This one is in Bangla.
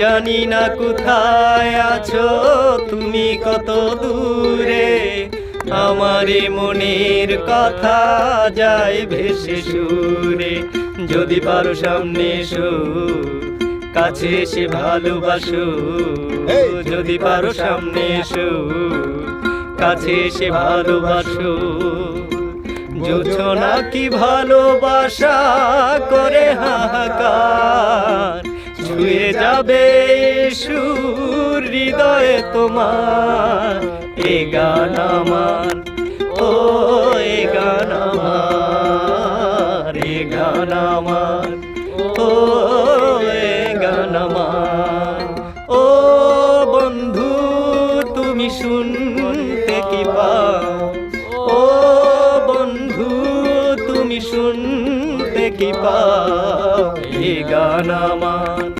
জানি না কোথায় আছো তুমি কত দূরে। আমারে মনের কথা যায় ভেসে সুরে। যদি পারো সামনে এসো কাছে এসে ভালোবাসো। যদি পারো সামনে এসো কাছে এসে ভালোবাসো। যোজনা কি ভালোবাসা করে হাহাকার। যাবে সুর হৃদয়ে তোমার। এ গান আমার, ও এ গান আমার, এ গান আমার, ও এ গান আমার। ও বন্ধু, তুমি শুনতে কি পাও? ও বন্ধু, তুমি শুনতে কি পাও? এ গান আমার